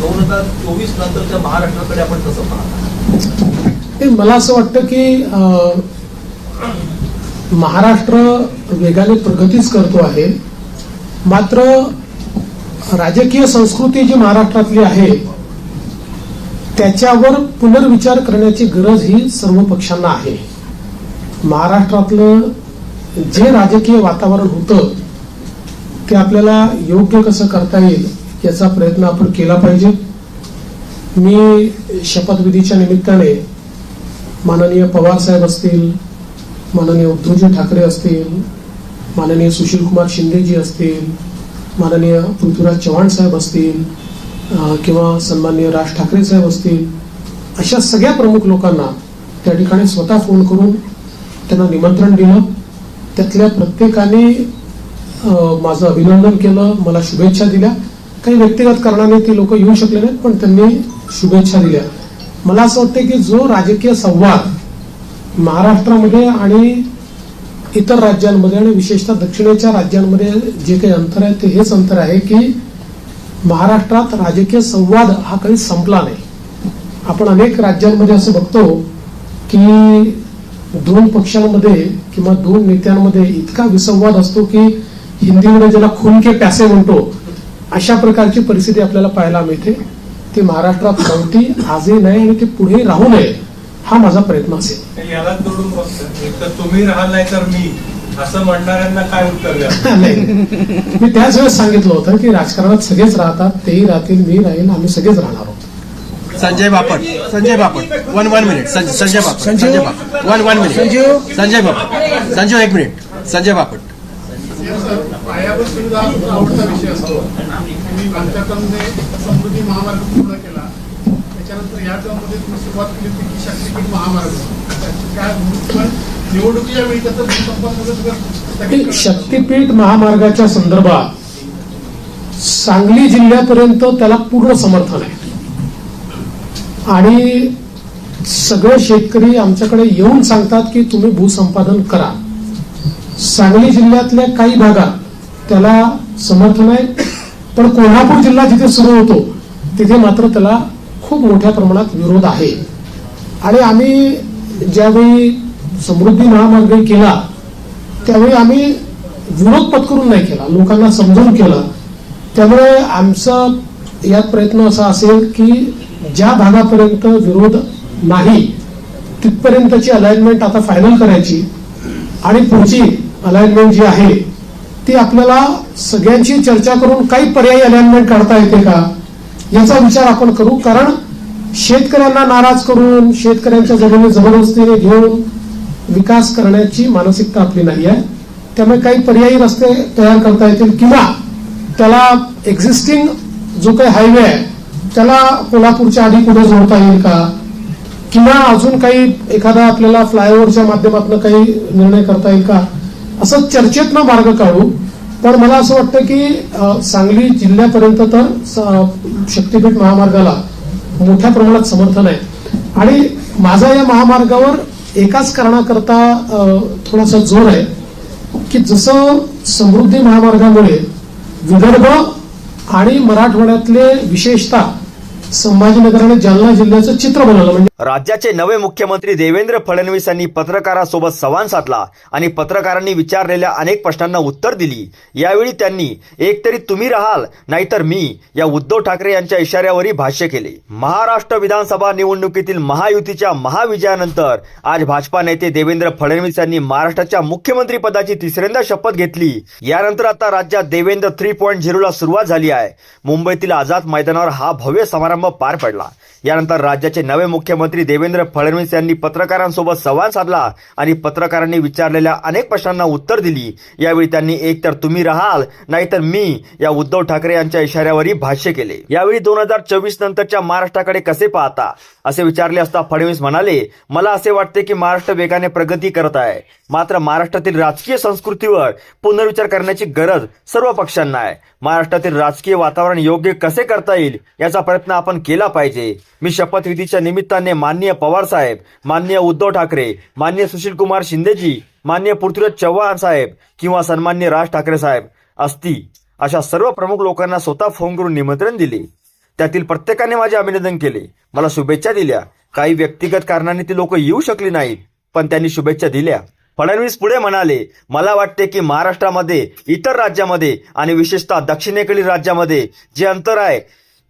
दोन हजार चोवीस नंतरच्या महाराष्ट्राकडे आपण कसं पाहता मला असं वाटतं की अं, महाराष्ट्र वेगाने प्रगतीच करतो आहे. मात्र राजकीय संस्कृती जी महाराष्ट्रातली आहे त्याच्यावर पुनर्विचार करण्याची गरज ही सर्व पक्षांना आहे. महाराष्ट्रातलं जे राजकीय वातावरण होतं ते आपल्याला योग्य कसं करता येईल याचा प्रयत्न आपण केला पाहिजे. मी शपथविधीच्या निमित्ताने माननीय पवार साहेब असतील माननीय उद्धवजी ठाकरे असतील माननीय सुशीलकुमार शिंदेजी असतील माननीय पृथ्वीराज चव्हाण साहेब असतील किंवा सन्माननीय राज ठाकरे साहेब असतील अशा सगळ्या प्रमुख लोकांना त्या ठिकाणी स्वतः फोन करून त्यांना निमंत्रण दिलं. त्यातल्या प्रत्येकाने माझं अभिनंदन केलं मला शुभेच्छा दिल्या. काही व्यक्तिगत कारणाने ते लोक येऊ शकले नाहीत पण त्यांनी शुभेच्छा दिल्या. मला असं वाटतं की जो राजकीय संवाद महाराष्ट्रामध्ये आणि इतर राज्यांमध्ये आणि विशेषतः दक्षिणेच्या राज्यांमध्ये जे काही अंतर आहे ते हेच अंतर आहे की महाराष्ट्रात राजकीय संवाद हा काही संपला नाही. आपण अनेक राज्यांमध्ये असं बघतो की दोन पक्षांमध्ये किंवा दोन नेत्यांमध्ये इतका विसंवाद असतो की हिंदीमध्ये ज्याला खून के प्यासे म्हणतो अशा प्रकारची परिस्थिती आपल्याला पाहायला मिळते. ती महाराष्ट्रात नव्हती आजही नाही आणि ती पुढे राहू नये हा माझा प्रयत्न असेल. याला जोडून फक्त एक तर तुम्ही राहाल नाही तर मी. असं म्हणणाऱ्यांना काय उत्तर द्या नाही. मी त्याच वेळेस सांगितलं होतं की राजकारणात सगळेच राहतात तेही राहतील मी राहील आम्ही सगळेच राहणार आहोत. Sanjay Bapat Sanjay Bapat. One one minute Sanjay Bapat Sanjay Bapat. One one minute Sanjay Bapat. Sanjeev एक मिनिट संजय बापट. पायाभूत सुविधा आवडता विषय असतो. तुम्ही बांधकामने समृद्धी महामार्ग पूर्ण केला. त्याच्यानंतर या टर्ममध्ये तुम्ही सुरुवात केली होती की शक्तीपीठ महामार्ग. काय पण निवडणुकीच्या वेळी त्याचं सगळं शक्तीपीठ महामार्गाच्या संदर्भात सांगली जिल्ह्यापर्यंत त्याला पूर्ण समर्थन आहे. आणि सगळे शेतकरी आमच्याकडे येऊन सांगतात की तुम्ही भूसंपादन करा. सांगली जिल्ह्यातल्या काही भागात त्याला समर्थन आहे. पण कोल्हापूर जिल्हा जिथे सुरू होतो तिथे मात्र त्याला खूप मोठ्या प्रमाणात विरोध आहे. आणि आम्ही ज्यावेळी समृद्धी महामार्ग केला त्यावेळी आम्ही विरोध पत्करून नाही केला लोकांना समजून केलं. त्यामुळे आमचा यात प्रयत्न असा असेल की ज्या भागापर्यंत विरोध नाही तिथपर्यंतची अलाइनमेंट आता फायनल करायची. आणि पुढची अलाइनमेंट जी आहे ती आपल्याला सगळ्यांची चर्चा करून काही पर्यायी अलाइनमेंट काढता येते का? याचा विचार आपण करू. कारण शेतकऱ्यांना नाराज करून शेतकऱ्यांच्या जमिनी जबरदस्तीने घेऊन विकास करण्याची मानसिकता आपली नाही आहे. त्यामुळे काही पर्यायी रस्ते तयार करता येतील किंवा त्याला एक्झिस्टिंग जो काही हायवे आहे त्याला कोल्हापूरच्या आधी कुठे जोडता येईल का? किंवा अजून काही एखादा आपल्याला फ्लायओव्हरच्या माध्यमातून काही निर्णय करता येईल का? असं चर्चेतनं मार्ग काढू पण मला असं वाटतं की सांगली जिल्ह्यापर्यंत तर शक्तीपीठ महामार्गाला मोठ्या प्रमाणात समर्थन आहे. आणि माझा या महामार्गावर एकाच कारणाकरता थोडासा जोर आहे की जसं समृद्धी महामार्गामुळे विदर्भ आणि मराठवाड्यातले विशेषतः संभाजीनगर आणि जालना जिल्ह्याचं चित्र बनवलं म्हणजे राज्याचे नवे मुख्यमंत्री देवेंद्र फडणवीस यांनी पत्रकारासोबत संवाद साधला आणि पत्रकारांनी विचारलेल्या अनेक प्रश्नांना उत्तर दिली. यावेळी त्यांनी एकतरी तुम्ही राहाल नाहीतर मी या उद्धव ठाकरे यांच्या इशाऱ्यावरही भाष्य केले. महाराष्ट्र विधानसभा निवडणुकीतील महायुतीच्या महाविजयानंतर आज भाजपा नेते देवेंद्र फडणवीस यांनी महाराष्ट्राच्या मुख्यमंत्री पदाची तिसऱ्यांदा शपथ घेतली. यानंतर आता राज्यात देवेंद्र थ्री पॉईंट झिरोला सुरुवात झाली आहे. मुंबईतील आझाद मैदानावर हा भव्य समारंभ पार पडला. यानंतर राज्याचे नवे मुख्यमंत्री देवेंद्र फडणवीस यांनी पत्रकारांसोबत संवाद साधला आणि पत्रकारांनी विचारलेल्या अनेक प्रश्नांना उत्तर दिली. यावेळी त्यांनी एकतर तुम्ही राहाल नाहीतर मी या उद्धव ठाकरे यांच्या इशाऱ्यावरही भाष्य केले. यावेळी दोन हजार चोवीस नंतरच्या महाराष्ट्राकडे कसे पाहता? असे विचारले असता फडणवीस म्हणाले मला असे वाटते की महाराष्ट्र वेगाने प्रगती करत आहे. मात्र महाराष्ट्रातील राजकीय संस्कृतीवर पुनर्विचार करण्याची गरज सर्व पक्षांना आहे. महाराष्ट्रातील राजकीय वातावरण योग्य कसे करता येईल याचा प्रयत्न आपण केला पाहिजे. मी शपथविधीच्या निमित्ताने माननीय पवार साहेब माननीय उद्धव ठाकरे माननीय सुशील कुमार शिंदेजी मान्य पृथ्वीराज चव्हाण साहेब किंवा सन्मान्य राज ठाकरे साहेब असती अशा सर्व प्रमुख लोकांना स्वतः फोन करून निमंत्रण दिले. त्यातील प्रत्येकाने माझे अभिनंदन केले. मला शुभेच्छा दिल्या. काही व्यक्तिगत कारणाने ती लोक येऊ शकली नाहीत पण त्यांनी शुभेच्छा दिल्या. फडणवीस पुढे म्हणाले मला वाटते की महाराष्ट्रामध्ये इतर राज्यामध्ये आणि विशेषतः दक्षिणेकडील राज्यामध्ये जे अंतर आहे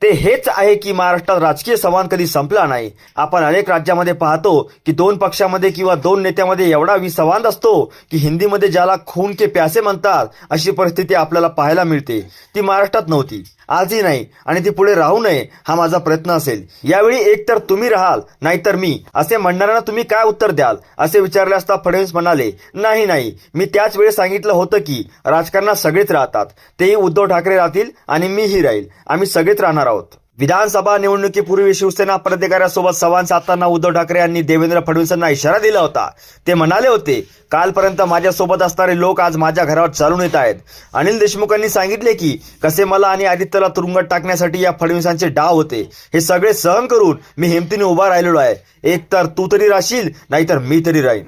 ते हेच आहे की महाराष्ट्रात राजकीय संवाद कधी संपला नाही. आपण अनेक राज्यामध्ये पाहतो की दोन पक्षामध्ये किंवा दोन नेत्यामध्ये एवढा विसंवाद असतो की हिंदीमध्ये ज्याला खून के प्यासे म्हणतात अशी परिस्थिती आपल्याला पाहायला मिळते. ती महाराष्ट्रात नव्हती. आजही नाही आणि ती पुढे राहू नये हा माझा प्रयत्न असेल. यावेळी एकतर तुम्ही राहाल नाहीतर मी. असे म्हणणाऱ्यांना तुम्ही काय उत्तर द्याल? असे विचारले असता फडणवीस म्हणाले नाही नाही. मी त्याच वेळी सांगितलं होतं की राजकारणात सगळेच राहतात. तेही उद्धव ठाकरे राहतील आणि मीही राहील. आम्ही सगळेच राहणार आहोत. विधानसभा निवडणुकीपूर्वी शिवसेना पदाधिकाऱ्यांसोबत संवाद साधताना उद्धव ठाकरे यांनी देवेंद्र फडणवीसांना इशारा दिला होता. ते म्हणाले होते कालपर्यंत माझ्यासोबत असणारे लोक आज माझ्या घरावर चालून येत आहेत. अनिल देशमुखांनी सांगितले की कसे मला आणि आदित्यला तुरुंगात टाकण्यासाठी या फडणवीसांचे डाव होते. हे सगळे सहन करून मी हिमतीने उभा राहिलेलो आहे. एक तर तू तरी राहशील नाहीतर मी तरी राहीन.